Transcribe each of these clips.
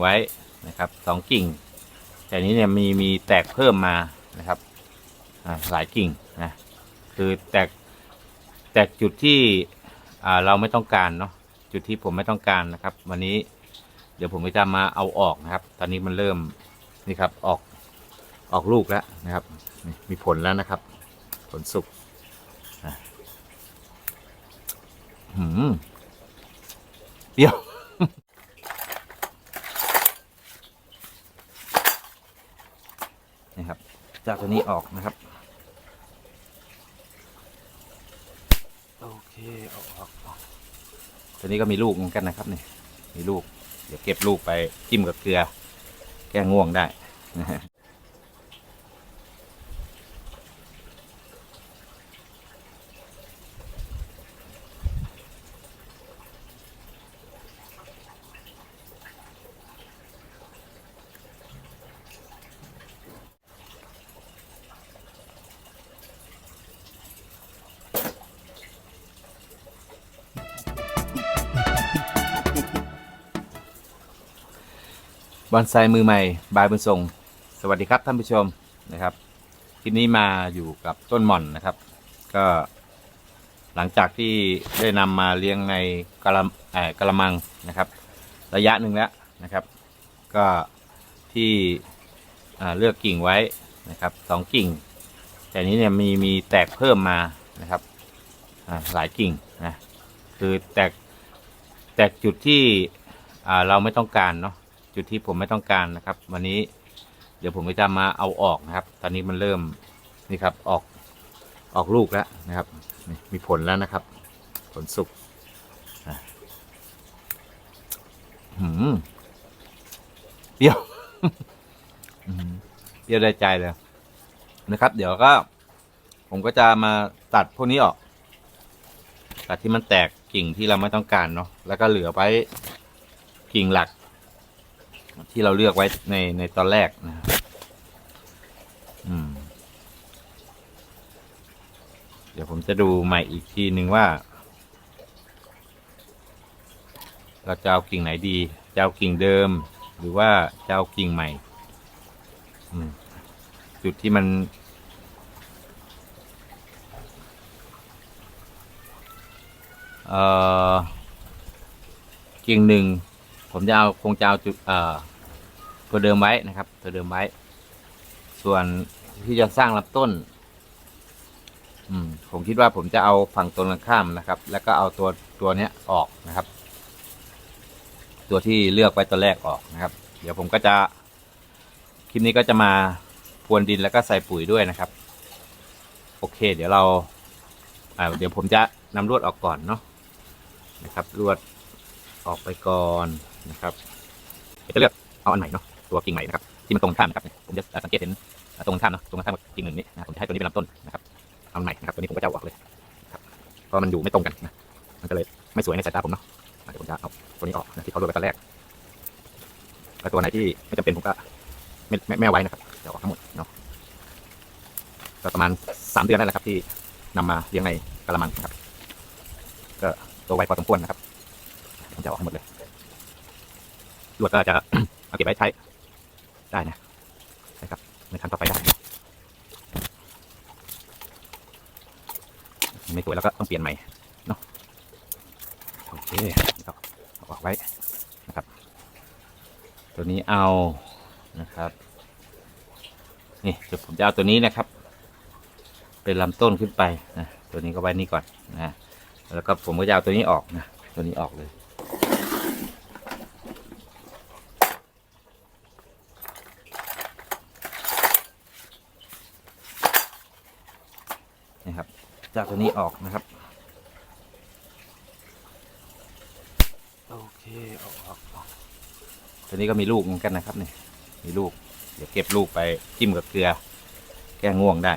ไว้นะครับสองกิ่ง แต่นี้เนี่ยมีมีแตกเพิ่มมานะครับหลายกิ่งนะคือแตกแตกจุดที่เราไม่ต้องการเนาะจุดที่ผมไม่ต้องการนะครับ วันนี้เดี๋ยวผมจะมาเอาออกนะครับ ตอนนี้มันเริ่มนี่ครับออกออกลูกแล้วนะครับ มีผลแล้วนะครับ ผลสุกอืมเปรี้ยว นะครับ จากตัวนี้ออกนะครับ โอเคออกออกออกตัวนี้ก็มีลูกเหมือนกันนะครับนี่มีลูก เดี๋ยวเก็บลูกไปจิ้มกับเกลือ แก้ง่วงได้นะฮะ อนไซมือใหม่ บายบุญทรง สวัสดีครับท่านผู้ชมนะครับทีนี้มาอยู่กับต้นหม่อนนะครับ ก็หลังจากที่ได้นำมาเลี้ยงในกะะกะละมังนะครับ ระยะหนึ่งแล้วนะครับ ก็ที่เลือกกิ่งไว้นะครับสองกิ่ง แต่นี้เนี่ยมีมีแตกเพิ่มมานะครับหลายกิ่งนะคือแตกแตกจุดที่เราไม่ต้องการเนาะ จุดที่ผมไม่ต้องการนะครับ วันนี้เดี๋ยวผมจะมาเอาออกนะครับ ตอนนี้มันเริ่มนี่ครับออกออกลูกแล้วนะครับ มีผลแล้วนะครับ ผลสุกอะหืมเปรี้ยวเปรี้ยวได้ใจเลยนะครับ เดี๋ยวก็ ผมก็จะมาตัดพวกนี้ออกตัดที่มันแตกกิ่งที่เราไม่ต้องการเนาะแล้วก็เหลือไว้กิ่งหลัก ที่เราเลือกไว้ในในตอนแรกนะครับอืม เดี๋ยวผมจะดูใหม่อีกทีหนึ่งว่า เราจะเอากิ่งไหนดี จะเอากิ่งเดิม หรือว่าจะเอากิ่งใหม่ อืม จุดที่มันเอ่อกิ่งหนึ่ง ผมจะเอาคงจะเอาจุดเอ่อตัวเดิมไว้นะครับ ตัวเดิมไว้ ส่วนที่จะสร้างลำต้น อืม ผมคิดว่าผมจะเอาฝั่งตรงกันข้ามนะครับ แล้วก็เอาตัวตัวเนี้ยออกนะครับ ตัวที่เลือกไว้ตัวแรกออกนะครับ เดี๋ยวผมก็จะคลิปนี้ก็จะมาพรวนดินแล้วก็ใส่ปุ๋ยด้วยนะครับ โอเค เดี๋ยวเราอ่าเดี๋ยวผมจะนำลวดออกก่อนเนาะนะครับลวด ออกไปก่อนนะครับเดี๋ยวจะเลือกเอาอันใหม่เนาะตัวกิ่งใหม่นะครับที่มันตรงข้ามนะครับผมจะสังเกตเห็นตรงข้ามเนาะตรงข้ามกับกิ่งหนึ่งนี้นะผมจะให้ตัวนี้เป็นลำต้นนะครับเอาใหม่นะครับตัวนี้ผมก็จะเอาออกเลยครับเพราะมันอยู่ไม่ตรงกันนะมันก็เลยไม่สวยในสายตาผมเนาะเดี๋ยวผมจะเอาตัวนี้ออกนะที่เขาลวดไปตอนแรกแล้วตัวไหนที่ไม่จำเป็นผมก็ไม่ไม่ไม่เอาไว้นะครับจะออกทั้งหมดเนาะก็ประมาณสามเดือนได้แล้วครับที่นำมาเลี้ยงในกระมังนะครับก็โตไวพอสมควรนะครับ ผมจะออกให้หมดเลยลวดก็จะเอาเก็บไว้ใช้ได้นะนะครับในครั้งต่อไปได้ไม่สวยแล้วก็ต้องเปลี่ยนใหม่เนาะโอเคก็เอาออกไว้นะครับ ตัวนี้เอานะครับนี่เดี๋ยวผมจะเอาตัวนี้นะครับ เป็นลำต้นขึ้นไปนะตัวนี้ก็ไว้นี่ก่อนนะแล้วก็ผมก็จะเอาตัวนี้ออกนะตัวนี้ออกเลย นะครับจาก ตัวนี้ออกนะครับ โอเคออกออกออกตัวนี้ก็มีลูกเหมือนกันนะครับนี่มีลูก เดี๋ยวเก็บลูกไปจิ้มกับเกลือ แก้ง่วงได้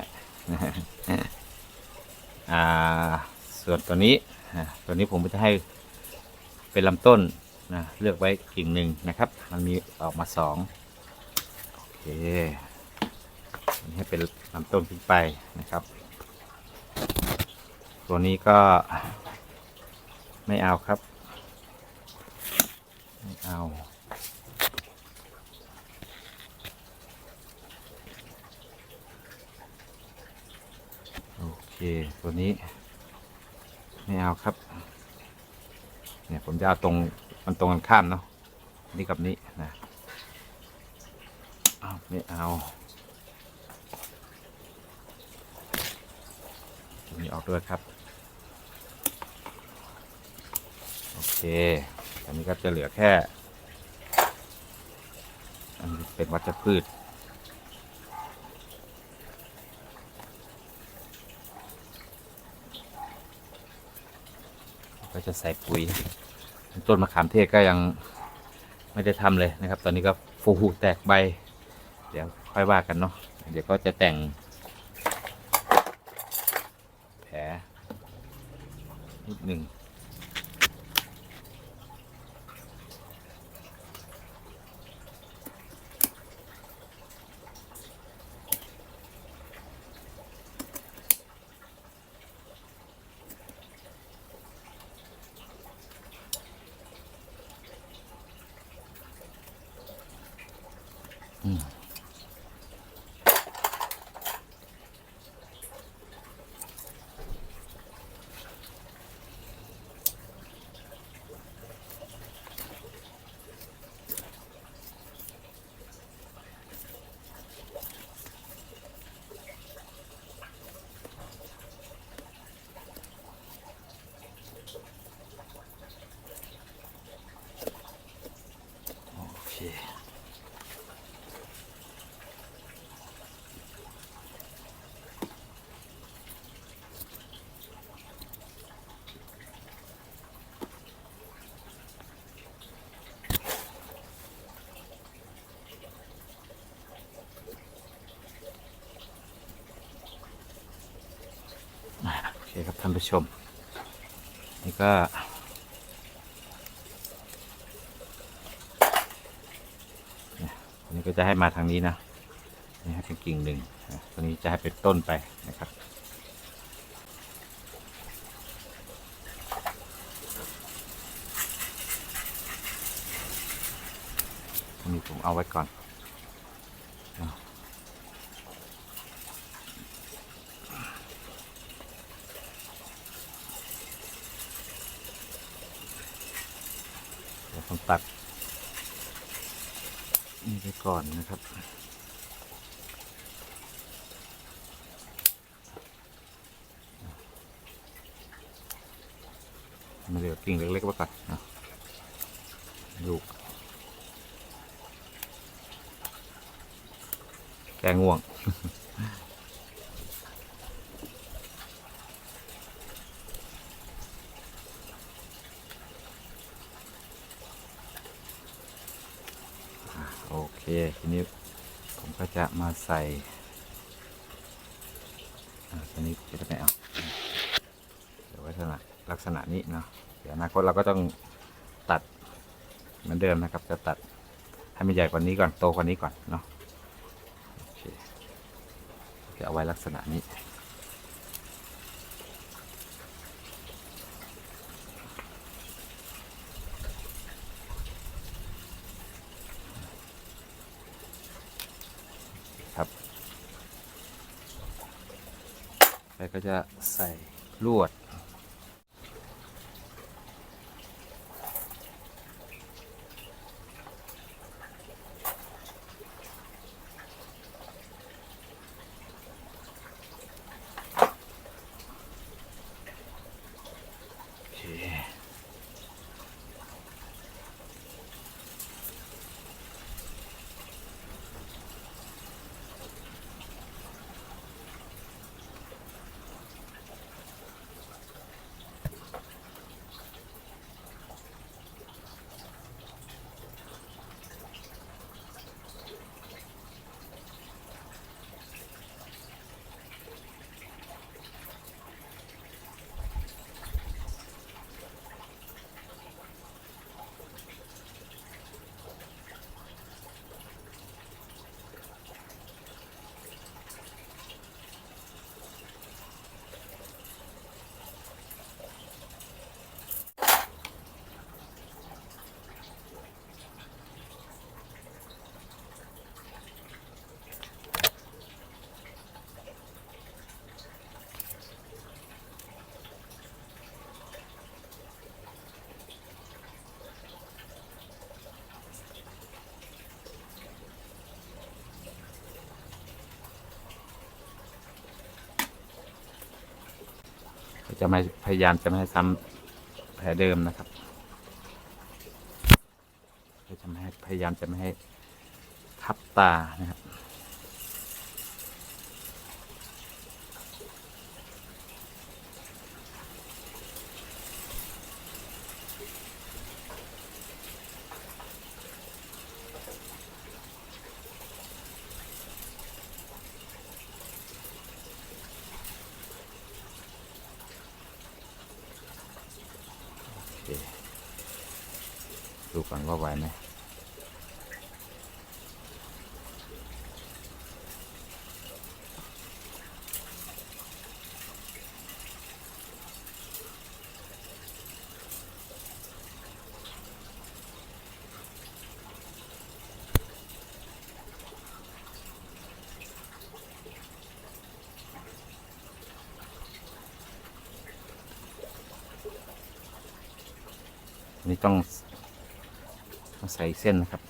นะฮะอ่าส่วนตัวนี้อ่าตัวนี้ผมจะให้เป็นลำต้นนะเลือกไว้กิ่งหนึ่งนะครับ มันมีออกมาสองโอเคอันนี้ให้เป็นลำต้นขึ้นไปนะครับ ตัวนี้ก็ไม่เอาครับ ไม่เอา โอเค ตัวนี้ ไม่เอาครับ เนี่ยผมจะเอาตรงมันตรงกันข้ามเนาะ นี่กับนี้นะไม่เอาตรงนี้ออกด้วยครับ เคอันนี้ก็จะเหลือแค่ อันนี้เป็นวัชพืชก็จะใส่ปุ๋ย ต้นมะขามเทศก็ยังไม่ได้ทำเลยนะครับ ตอนนี้ก็ฟูแตกใบ เดี๋ยวค่อยว่ากันเนาะ เดี๋ยวก็จะแต่ง แผลนิดหนึ่ง คครับท่านผู้ชม นี่ก็อันนี้ก็จะให้มาทางนี้นะ นี่ให้เป็นกิ่งหนึ่งนะตัวนี้จะให้เป็นต้นไปนะครับอันนี้ผมเอาไว้ก่อน ตัด นี่ไปก่อนนะครับ มาเหลือกิ่งเล็กๆไว้ก่อนนะลูกแกง่วง โอ เค ทีนี้ผมก็จะมาใส่อ่าตัวนี้จะไม่เอาเดี๋ยวไว้ลักษณะลักษณะนี้เนาะเดี๋ยวอนาคตเราก็ต้องตัดเหมือนเดิมนะครับ จะตัดให้มันใหญ่กว่านี้ก่อนโตกว่านี้ก่อนเนาะโอเคจะเอาไว้ลักษณะนี้ ครับแล้ว ก็จะใส่ลวด จะไม่พยายามจะไม่ให้ซ้ำแผลเดิมนะครับจะไม่ให้พยายามจะไม่ให้ทับตานะครับ ดูก่อนว่าไหวไหมนี่ต้องต้อง ใส่เส้นนะครับ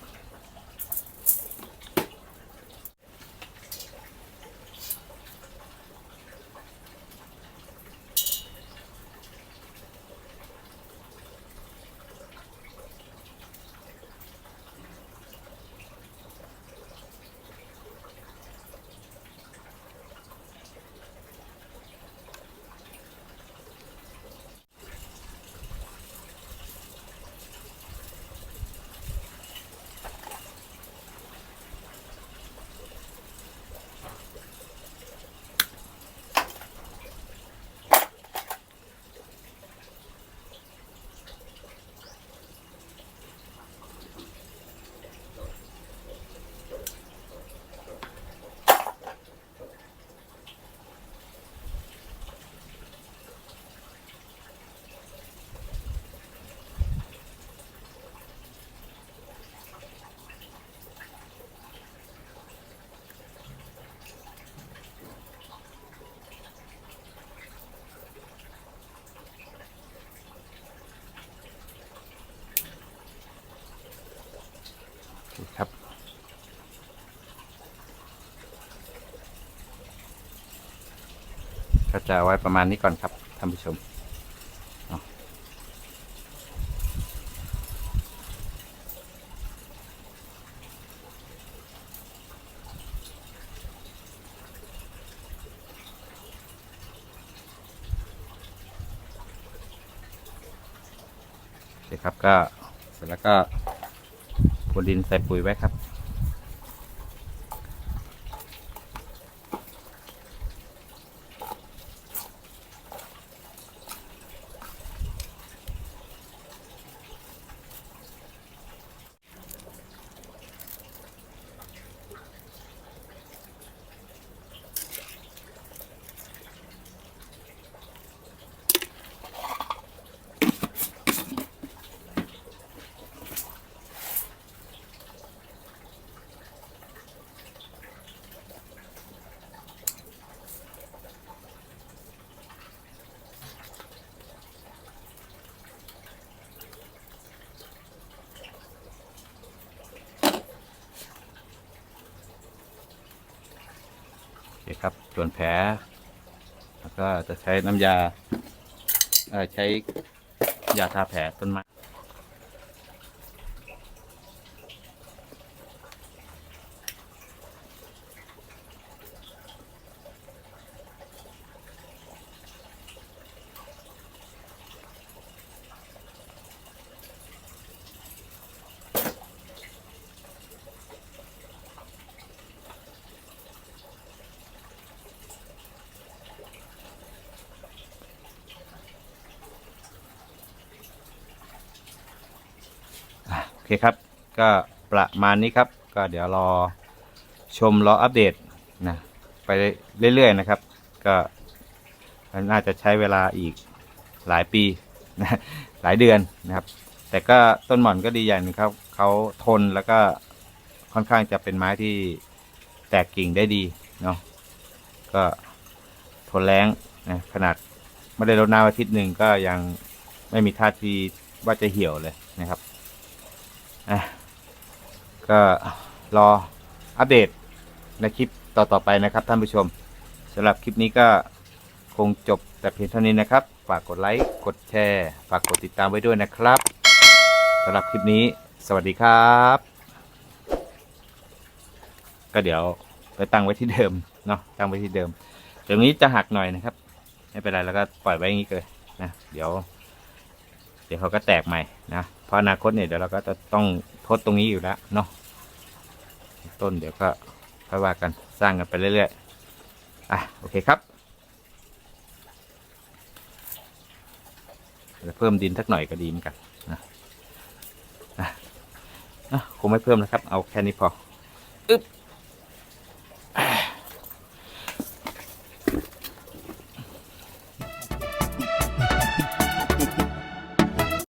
ครับ ก็ จะไว้ประมาณนี้ก่อนครับท่านผู้ชมเอาโอเคครับก็เสร็จแล้วก็พรวนดินใส่ปุ๋ยไว้ครับ ส่วนแผลแล้วก็จะใช้น้ำยาใช้ยาทาแผลต้นไม้ คครับ ก็ประมาณนี้ครับ ก็เดี๋ยวรอชมรออัปเดตนะไปเรื่อยๆนะครับ ก็น่าจะใช้เวลาอีกหลายปีนะหลายเดือนนะครับ แต่ก็ต้นหม่อนก็ดีอย่างนึงครับเขาทนแล้วก็ค่อนข้างจะเป็นไม้ที่แตกกิ่งได้ดีเนาะก็ทนแรงนะขนาดไม่ได้รดน้ำอาทิตย์หนึ่งก็ยังไม่มีท่าทีว่าจะเหี่ยวเลยนะครับ อะก็รออัปเดตในคลิปต่อๆไปนะครับท่านผู้ชมสำหรับคลิปนี้ก็คงจบแต่เพียงเท่านี้นะครับ ฝากกดไลค์ กดแชร์ ฝากกดติดตามไว้ด้วยนะครับสำหรับคลิปนี้ สวัสดีครับ ก็เดี๋ยวไปตั้งไว้ที่เดิมเนาะตั้งไว้ที่เดิมตรงนี้จะหักหน่อยนะครับ ไม่เป็นไรแล้วก็ปล่อยไว้อย่างนี้เลยนะ เดี๋ยว ดี๋ยวเขาก็แตกใหม่นะเพราะอนาคตเนี่ยเดี๋ยวเราก็จะต้องทดตรงนี้อยู่แล้วเนาะต้นเดี๋ยวก็ค่อยว่ากันสร้างกันไปเรื่อยๆอะโอเคครับเดี๋ยวเพิ่มดินสักหน่อยก็ดีเหมือนกันนะนะนะคงไม่เพิ่มนะครับ เอาแค่นี้พออึ๊บ